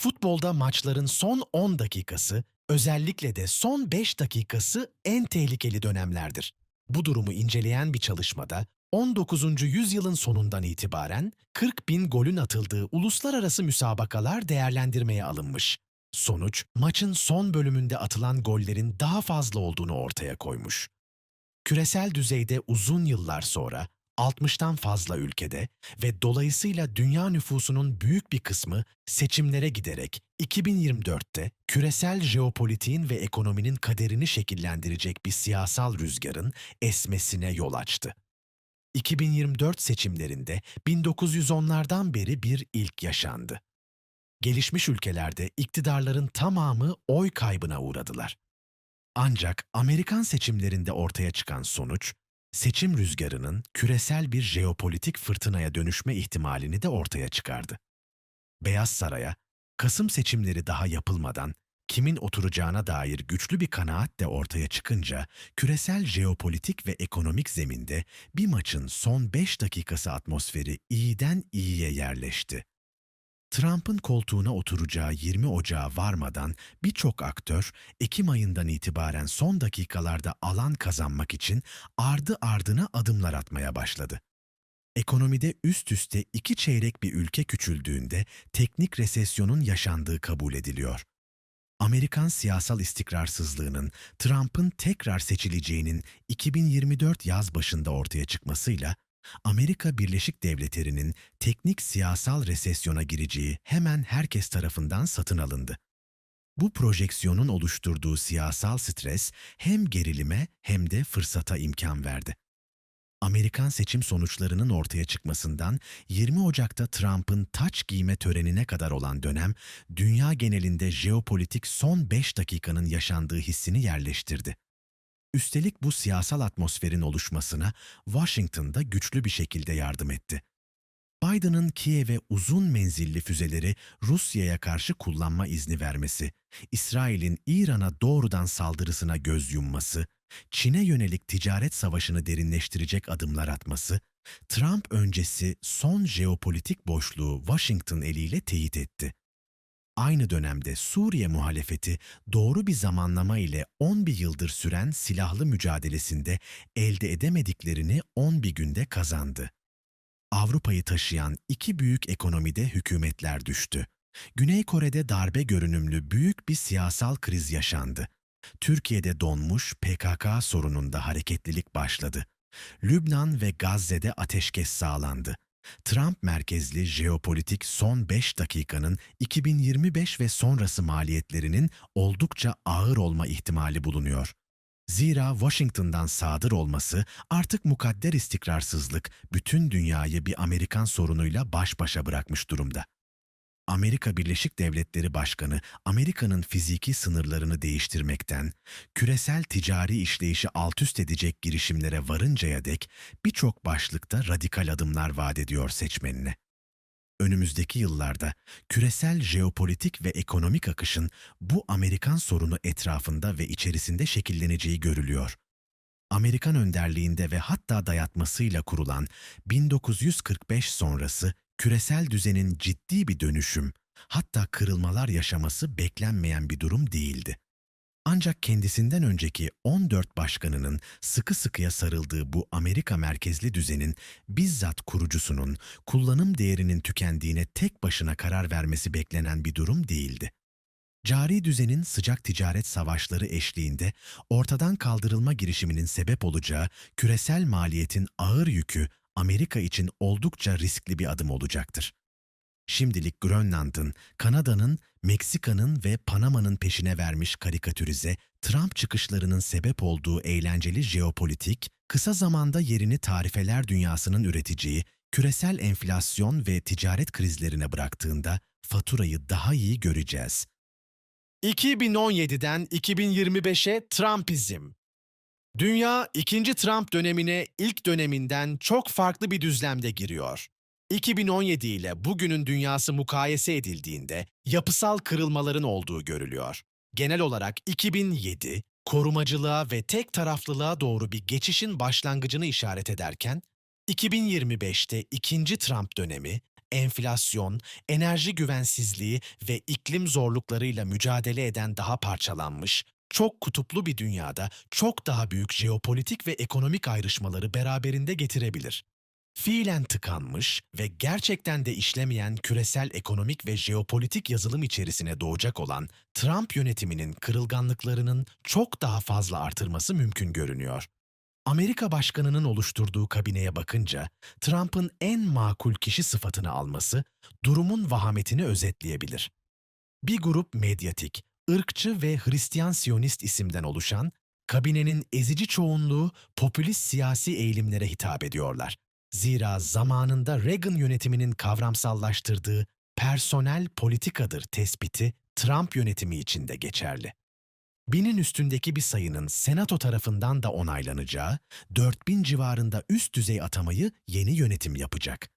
Futbolda maçların son 10 dakikası, özellikle de son 5 dakikası en tehlikeli dönemlerdir. Bu durumu inceleyen bir çalışmada 19. yüzyılın sonundan itibaren 40 bin golün atıldığı uluslararası müsabakalar değerlendirmeye alınmış. Sonuç, maçın son bölümünde atılan gollerin daha fazla olduğunu ortaya koymuş. Küresel düzeyde uzun yıllar sonra 60'tan fazla ülkede ve dolayısıyla dünya nüfusunun büyük bir kısmı seçimlere giderek 2024'te küresel jeopolitiğin ve ekonominin kaderini şekillendirecek bir siyasal rüzgarın esmesine yol açtı. 2024 seçimlerinde 1910'lardan beri bir ilk yaşandı. Gelişmiş ülkelerde iktidarların tamamı oy kaybına uğradılar. Ancak Amerikan seçimlerinde ortaya çıkan sonuç, seçim rüzgarının küresel bir jeopolitik fırtınaya dönüşme ihtimalini de ortaya çıkardı. Beyaz Saray'a, Kasım seçimleri daha yapılmadan kimin oturacağına dair güçlü bir kanaat de ortaya çıkınca, küresel jeopolitik ve ekonomik zeminde bir maçın son 5 dakikası atmosferi iyiden iyiye yerleşti. Trump'ın koltuğuna oturacağı 20 Ocağı varmadan birçok aktör Ekim ayından itibaren son dakikalarda alan kazanmak için ardı ardına adımlar atmaya başladı. Ekonomide üst üste iki çeyrek bir ülke küçüldüğünde teknik resesyonun yaşandığı kabul ediliyor. Amerikan siyasal istikrarsızlığının Trump'ın tekrar seçileceğinin 2024 yaz başında ortaya çıkmasıyla Amerika Birleşik Devletleri'nin teknik siyasal resesyona gireceği hemen herkes tarafından satın alındı. Bu projeksiyonun oluşturduğu siyasal stres hem gerilime hem de fırsata imkan verdi. Amerikan seçim sonuçlarının ortaya çıkmasından 20 Ocak'ta Trump'ın taç giyme törenine kadar olan dönem, dünya genelinde jeopolitik son 5 dakikanın yaşandığı hissini yerleştirdi. Üstelik bu siyasal atmosferin oluşmasına Washington'da güçlü bir şekilde yardım etti. Biden'ın Kiev'e uzun menzilli füzeleri Rusya'ya karşı kullanma izni vermesi, İsrail'in İran'a doğrudan saldırısına göz yumması, Çin'e yönelik ticaret savaşını derinleştirecek adımlar atması, Trump öncesi son jeopolitik boşluğu Washington eliyle teyit etti. Aynı dönemde Suriye muhalefeti doğru bir zamanlama ile 11 yıldır süren silahlı mücadelesinde elde edemediklerini 11 günde kazandı. Avrupa'yı taşıyan iki büyük ekonomide hükümetler düştü. Güney Kore'de darbe görünümlü büyük bir siyasal kriz yaşandı. Türkiye'de donmuş PKK sorununda hareketlilik başladı. Lübnan ve Gazze'de ateşkes sağlandı. Trump merkezli jeopolitik son 5 dakikanın 2025 ve sonrası maliyetlerinin oldukça ağır olma ihtimali bulunuyor. Zira Washington'dan sadır olması artık mukadder istikrarsızlık bütün dünyayı bir Amerikan sorunuyla baş başa bırakmış durumda. Amerika Birleşik Devletleri Başkanı Amerika'nın fiziki sınırlarını değiştirmekten, küresel ticari işleyişi altüst edecek girişimlere varıncaya dek birçok başlıkta radikal adımlar vaat ediyor seçmenine. Önümüzdeki yıllarda küresel jeopolitik ve ekonomik akışın bu Amerikan sorunu etrafında ve içerisinde şekilleneceği görülüyor. Amerikan önderliğinde ve hatta dayatmasıyla kurulan 1945 sonrası küresel düzenin ciddi bir dönüşüm, hatta kırılmalar yaşaması beklenmeyen bir durum değildi. Ancak kendisinden önceki 14 başkanının sıkı sıkıya sarıldığı bu Amerika merkezli düzenin bizzat kurucusunun kullanım değerinin tükendiğine tek başına karar vermesi beklenen bir durum değildi. Cari düzenin sıcak ticaret savaşları eşliğinde ortadan kaldırılma girişiminin sebep olacağı küresel maliyetin ağır yükü Amerika için oldukça riskli bir adım olacaktır. Şimdilik Grönland'ın, Kanada'nın, Meksika'nın ve Panama'nın peşine vermiş karikatürize, Trump çıkışlarının sebep olduğu eğlenceli jeopolitik, kısa zamanda yerini tarifeler dünyasının üreteceği, küresel enflasyon ve ticaret krizlerine bıraktığında faturayı daha iyi göreceğiz. 2017'den 2025'e Trumpizm Dünya ikinci Trump dönemine ilk döneminden çok farklı bir düzlemde giriyor. 2017 ile bugünün dünyası mukayese edildiğinde yapısal kırılmaların olduğu görülüyor. Genel olarak 2007, korumacılığa ve tek taraflılığa doğru bir geçişin başlangıcını işaret ederken, 2025'te ikinci Trump dönemi, enflasyon, enerji güvensizliği ve iklim zorluklarıyla mücadele eden daha parçalanmış, çok kutuplu bir dünyada çok daha büyük jeopolitik ve ekonomik ayrışmaları beraberinde getirebilir. Fiilen tıkanmış ve gerçekten de işlemeyen küresel ekonomik ve jeopolitik yazılım içerisine doğacak olan Trump yönetiminin kırılganlıklarının çok daha fazla artırması mümkün görünüyor. Amerika Başkanı'nın oluşturduğu kabineye bakınca Trump'ın en makul kişi sıfatını alması durumun vahametini özetleyebilir. Bir grup medyatik, ırkçı ve Hristiyan Siyonist isimden oluşan, kabinenin ezici çoğunluğu popülist siyasi eğilimlere hitap ediyorlar. Zira zamanında Reagan yönetiminin kavramsallaştırdığı personel politikadır tespiti Trump yönetimi için de geçerli. Binin üstündeki bir sayının senato tarafından da onaylanacağı 4000 civarında üst düzey atamayı yeni yönetim yapacak.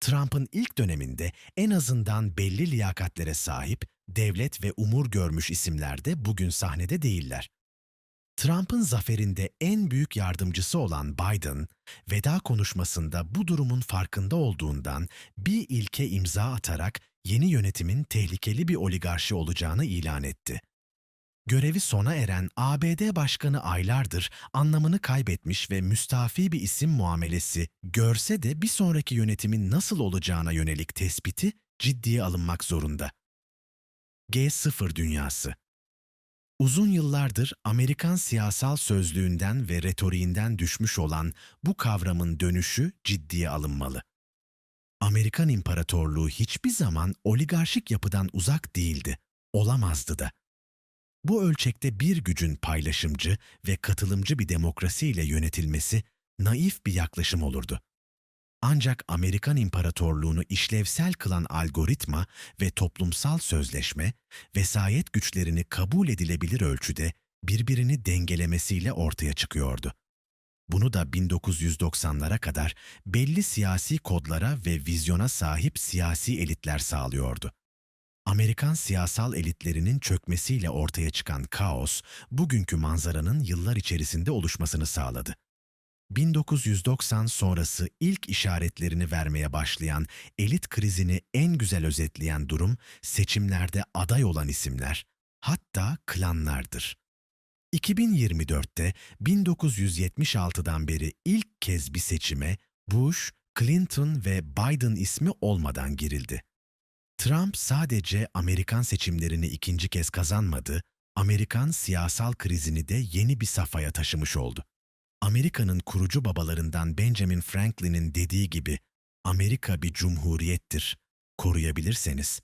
Trump'ın ilk döneminde en azından belli liyakatlere sahip, devlet ve umur görmüş isimler de bugün sahnede değiller. Trump'ın zaferinde en büyük yardımcısı olan Biden, veda konuşmasında bu durumun farkında olduğundan bir ilke imza atarak yeni yönetimin tehlikeli bir oligarşi olacağını ilan etti. Görevi sona eren ABD Başkanı aylardır anlamını kaybetmiş ve müstafi bir isim muamelesi görse de bir sonraki yönetimin nasıl olacağına yönelik tespiti ciddiye alınmak zorunda. G0 Dünyası Uzun yıllardır Amerikan siyasal sözlüğünden ve retoriğinden düşmüş olan bu kavramın dönüşü ciddiye alınmalı. Amerikan İmparatorluğu hiçbir zaman oligarşik yapıdan uzak değildi, olamazdı da. Bu ölçekte bir gücün paylaşımcı ve katılımcı bir demokrasiyle yönetilmesi naif bir yaklaşım olurdu. Ancak Amerikan İmparatorluğunu işlevsel kılan algoritma ve toplumsal sözleşme, vesayet güçlerini kabul edilebilir ölçüde birbirini dengelemesiyle ortaya çıkıyordu. Bunu da 1990'lara kadar belli siyasi kodlara ve vizyona sahip siyasi elitler sağlıyordu. Amerikan siyasal elitlerinin çökmesiyle ortaya çıkan kaos, bugünkü manzaranın yıllar içerisinde oluşmasını sağladı. 1990 sonrası ilk işaretlerini vermeye başlayan elit krizini en güzel özetleyen durum seçimlerde aday olan isimler, hatta klanlardır. 2024'te 1976'dan beri ilk kez bir seçime Bush, Clinton ve Biden ismi olmadan girildi. Trump sadece Amerikan seçimlerini ikinci kez kazanmadı, Amerikan siyasal krizini de yeni bir safhaya taşımış oldu. Amerika'nın kurucu babalarından Benjamin Franklin'in dediği gibi Amerika bir cumhuriyettir. Koruyabilirseniz.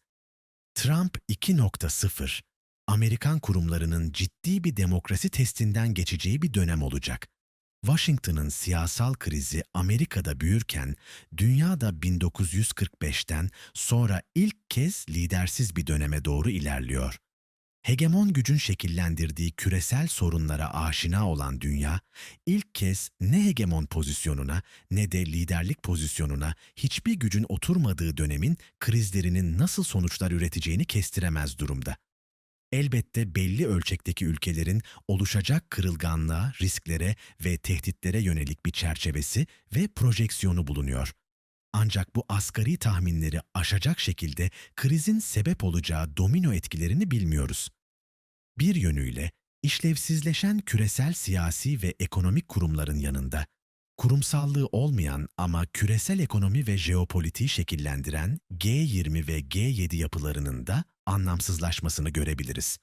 Trump 2.0 Amerikan kurumlarının ciddi bir demokrasi testinden geçeceği bir dönem olacak. Washington'ın siyasal krizi Amerika'da büyürken, dünyada 1945'ten sonra ilk kez lidersiz bir döneme doğru ilerliyor. Hegemon gücün şekillendirdiği küresel sorunlara aşina olan dünya, ilk kez ne hegemon pozisyonuna ne de liderlik pozisyonuna hiçbir gücün oturmadığı dönemin krizlerinin nasıl sonuçlar üreteceğini kestiremez durumda. Elbette belli ölçekteki ülkelerin oluşacak kırılganlığa, risklere ve tehditlere yönelik bir çerçevesi ve projeksiyonu bulunuyor. Ancak bu asgari tahminleri aşacak şekilde krizin sebep olacağı domino etkilerini bilmiyoruz. Bir yönüyle işlevsizleşen küresel siyasi ve ekonomik kurumların yanında kurumsallığı olmayan ama küresel ekonomi ve jeopolitiği şekillendiren G20 ve G7 yapılarının da anlamsızlaşmasını görebiliriz.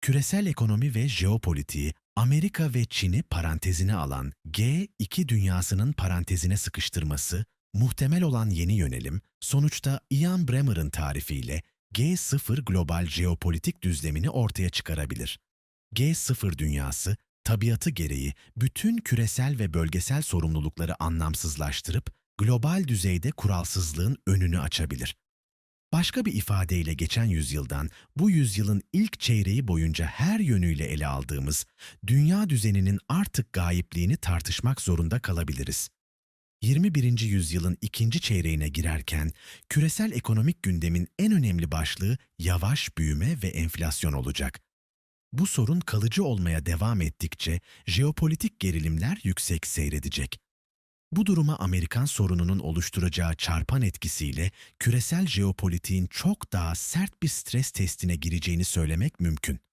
Küresel ekonomi ve jeopolitiği Amerika ve Çin'i parantezine alan G2 dünyasının parantezine sıkıştırması, muhtemel olan yeni yönelim, sonuçta Ian Bremmer'ın tarifiyle G0 global jeopolitik düzlemini ortaya çıkarabilir. G0 dünyası, tabiatı gereği bütün küresel ve bölgesel sorumlulukları anlamsızlaştırıp global düzeyde kuralsızlığın önünü açabilir. Başka bir ifadeyle geçen yüzyıldan bu yüzyılın ilk çeyreği boyunca her yönüyle ele aldığımız dünya düzeninin artık gayipliğini tartışmak zorunda kalabiliriz. 21. yüzyılın ikinci çeyreğine girerken küresel ekonomik gündemin en önemli başlığı yavaş büyüme ve enflasyon olacak. Bu sorun kalıcı olmaya devam ettikçe jeopolitik gerilimler yüksek seyredecek. Bu duruma Amerikan sorununun oluşturacağı çarpan etkisiyle küresel jeopolitiğin çok daha sert bir stres testine gireceğini söylemek mümkün.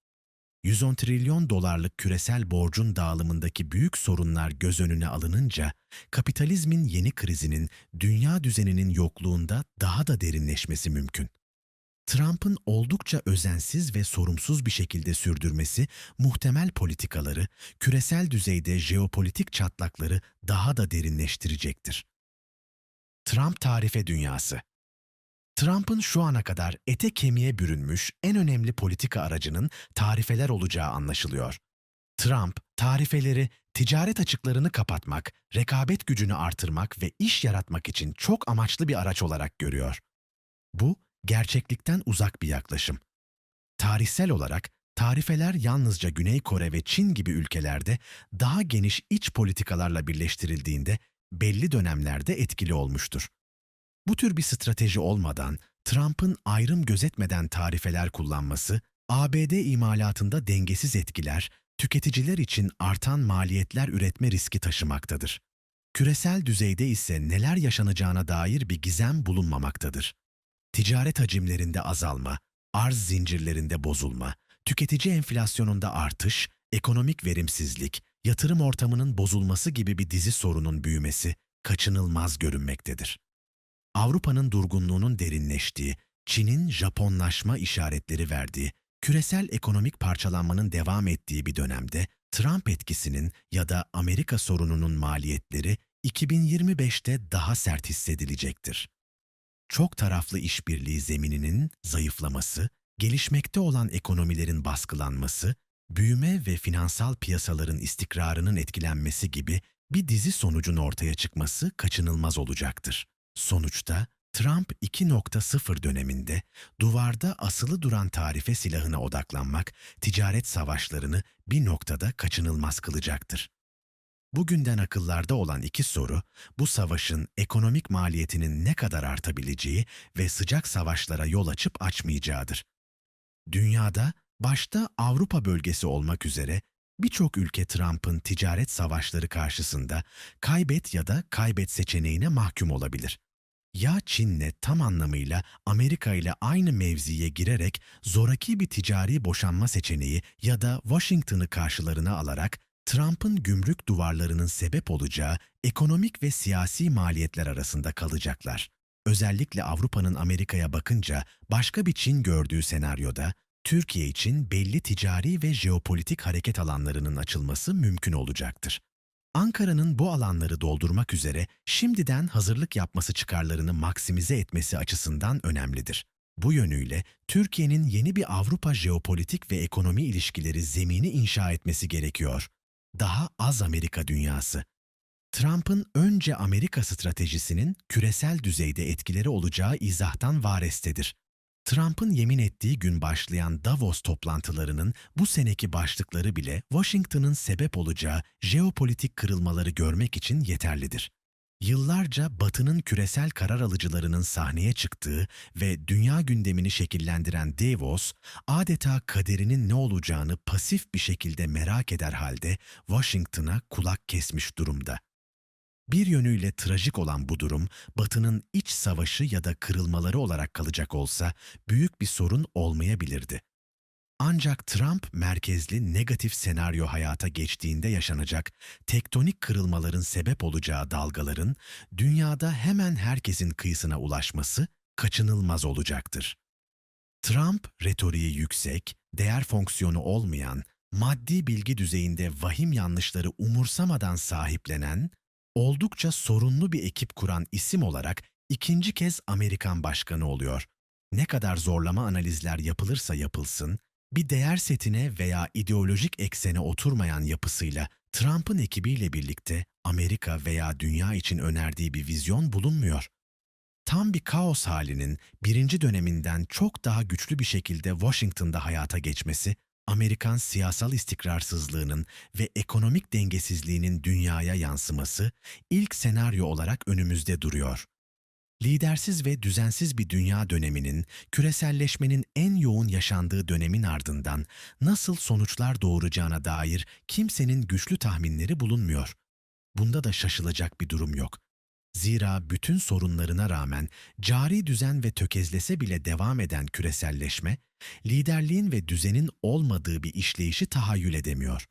110 trilyon dolarlık küresel borcun dağılımındaki büyük sorunlar göz önüne alınınca, kapitalizmin yeni krizinin dünya düzeninin yokluğunda daha da derinleşmesi mümkün. Trump'ın oldukça özensiz ve sorumsuz bir şekilde sürdürmesi muhtemel politikaları, küresel düzeyde jeopolitik çatlakları daha da derinleştirecektir. Trump tarife dünyası Trump'ın şu ana kadar ete kemiğe bürünmüş en önemli politika aracının tarifeler olacağı anlaşılıyor. Trump, tarifeleri ticaret açıklarını kapatmak, rekabet gücünü artırmak ve iş yaratmak için çok amaçlı bir araç olarak görüyor. Bu, gerçeklikten uzak bir yaklaşım. Tarihsel olarak tarifeler yalnızca Güney Kore ve Çin gibi ülkelerde daha geniş iç politikalarla birleştirildiğinde belli dönemlerde etkili olmuştur. Bu tür bir strateji olmadan Trump'ın ayrım gözetmeden tarifeler kullanması, ABD imalatında dengesiz etkiler, tüketiciler için artan maliyetler üretme riski taşımaktadır. Küresel düzeyde ise neler yaşanacağına dair bir gizem bulunmamaktadır. Ticaret hacimlerinde azalma, arz zincirlerinde bozulma, tüketici enflasyonunda artış, ekonomik verimsizlik, yatırım ortamının bozulması gibi bir dizi sorunun büyümesi kaçınılmaz görünmektedir. Avrupa'nın durgunluğunun derinleştiği, Çin'in Japonlaşma işaretleri verdiği, küresel ekonomik parçalanmanın devam ettiği bir dönemde Trump etkisinin ya da Amerika sorununun maliyetleri 2025'te daha sert hissedilecektir. Çok taraflı işbirliği zemininin zayıflaması, gelişmekte olan ekonomilerin baskılanması, büyüme ve finansal piyasaların istikrarının etkilenmesi gibi bir dizi sonucun ortaya çıkması kaçınılmaz olacaktır. Sonuçta Trump 2.0 döneminde duvarda asılı duran tarife silahına odaklanmak, ticaret savaşlarını bir noktada kaçınılmaz kılacaktır. Bugünden akıllarda olan iki soru, bu savaşın ekonomik maliyetinin ne kadar artabileceği ve sıcak savaşlara yol açıp açmayacağıdır. Dünyada, başta Avrupa bölgesi olmak üzere birçok ülke Trump'ın ticaret savaşları karşısında kaybet ya da kaybet seçeneğine mahkum olabilir. Ya Çin'le tam anlamıyla Amerika ile aynı mevziye girerek zoraki bir ticari boşanma seçeneği ya da Washington'ı karşılarına alarak Trump'ın gümrük duvarlarının sebep olacağı ekonomik ve siyasi maliyetler arasında kalacaklar. Özellikle Avrupa'nın Amerika'ya bakınca başka bir Çin gördüğü senaryoda Türkiye için belli ticari ve jeopolitik hareket alanlarının açılması mümkün olacaktır. Ankara'nın bu alanları doldurmak üzere şimdiden hazırlık yapması çıkarlarını maksimize etmesi açısından önemlidir. Bu yönüyle Türkiye'nin yeni bir Avrupa jeopolitik ve ekonomi ilişkileri zemini inşa etmesi gerekiyor. Daha az Amerika dünyası. Trump'ın önce Amerika stratejisinin küresel düzeyde etkileri olacağı izahtan varestedir. Trump'ın yemin ettiği gün başlayan Davos toplantılarının bu seneki başlıkları bile Washington'ın sebep olacağı jeopolitik kırılmaları görmek için yeterlidir. Yıllarca Batı'nın küresel karar alıcılarının sahneye çıktığı ve dünya gündemini şekillendiren Davos, adeta kaderinin ne olacağını pasif bir şekilde merak eder halde Washington'a kulak kesmiş durumda. Bir yönüyle trajik olan bu durum, Batı'nın iç savaşı ya da kırılmaları olarak kalacak olsa büyük bir sorun olmayabilirdi. Ancak Trump merkezli negatif senaryo hayata geçtiğinde yaşanacak tektonik kırılmaların sebep olacağı dalgaların dünyada hemen herkesin kıyısına ulaşması kaçınılmaz olacaktır. Trump retoriği yüksek, değer fonksiyonu olmayan, maddi bilgi düzeyinde vahim yanlışları umursamadan sahiplenen, oldukça sorunlu bir ekip kuran isim olarak ikinci kez Amerikan başkanı oluyor. Ne kadar zorlama analizler yapılırsa yapılsın, bir değer setine veya ideolojik eksene oturmayan yapısıyla Trump'ın ekibiyle birlikte Amerika veya dünya için önerdiği bir vizyon bulunmuyor. Tam bir kaos halinin birinci döneminden çok daha güçlü bir şekilde Washington'da hayata geçmesi, Amerikan siyasal istikrarsızlığının ve ekonomik dengesizliğinin dünyaya yansıması ilk senaryo olarak önümüzde duruyor. Lidersiz ve düzensiz bir dünya döneminin, küreselleşmenin en yoğun yaşandığı dönemin ardından nasıl sonuçlar doğuracağına dair kimsenin güçlü tahminleri bulunmuyor. Bunda da şaşılacak bir durum yok. Zira bütün sorunlarına rağmen cari düzen ve tökezlese bile devam eden küreselleşme, liderliğin ve düzenin olmadığı bir işleyişi tahayyül edemiyor.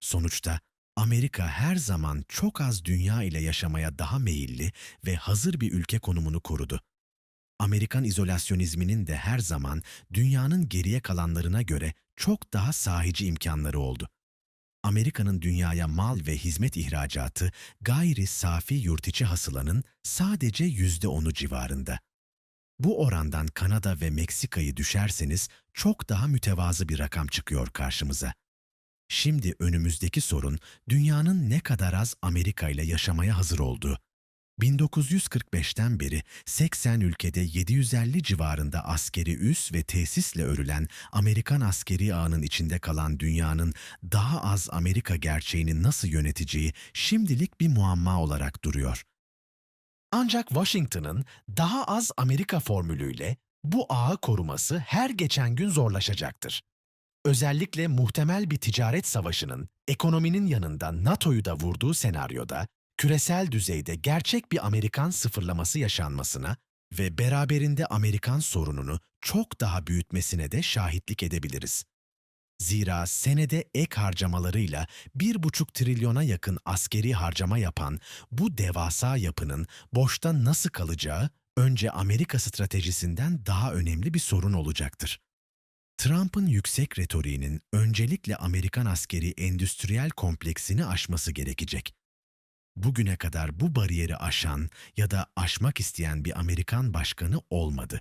Sonuçta Amerika her zaman çok az dünya ile yaşamaya daha meyilli ve hazır bir ülke konumunu korudu. Amerikan izolasyonizminin de her zaman dünyanın geriye kalanlarına göre çok daha sahici imkanları oldu. Amerika'nın dünyaya mal ve hizmet ihracatı gayri safi yurtiçi hasılanın sadece yüzde onu civarında. Bu orandan Kanada ve Meksika'yı düşerseniz çok daha mütevazı bir rakam çıkıyor karşımıza. Şimdi önümüzdeki sorun dünyanın ne kadar az Amerika ile yaşamaya hazır olduğu. 1945'ten beri 80 ülkede 750 civarında askeri üs ve tesisle örülen Amerikan askeri ağının içinde kalan dünyanın daha az Amerika gerçeğini nasıl yöneteceği şimdilik bir muamma olarak duruyor. Ancak Washington'ın daha az Amerika formülüyle bu ağı koruması her geçen gün zorlaşacaktır. Özellikle muhtemel bir ticaret savaşının ekonominin yanında NATO'yu da vurduğu senaryoda küresel düzeyde gerçek bir Amerikan sıfırlaması yaşanmasına ve beraberinde Amerikan sorununu çok daha büyütmesine de şahitlik edebiliriz. Zira senede ek harcamalarıyla 1,5 trilyona yakın askeri harcama yapan bu devasa yapının boşta nasıl kalacağı önce Amerika stratejisinden daha önemli bir sorun olacaktır. Trump'ın yüksek retoriğinin öncelikle Amerikan askeri endüstriyel kompleksini aşması gerekecek. Bugüne kadar bu bariyeri aşan ya da aşmak isteyen bir Amerikan başkanı olmadı.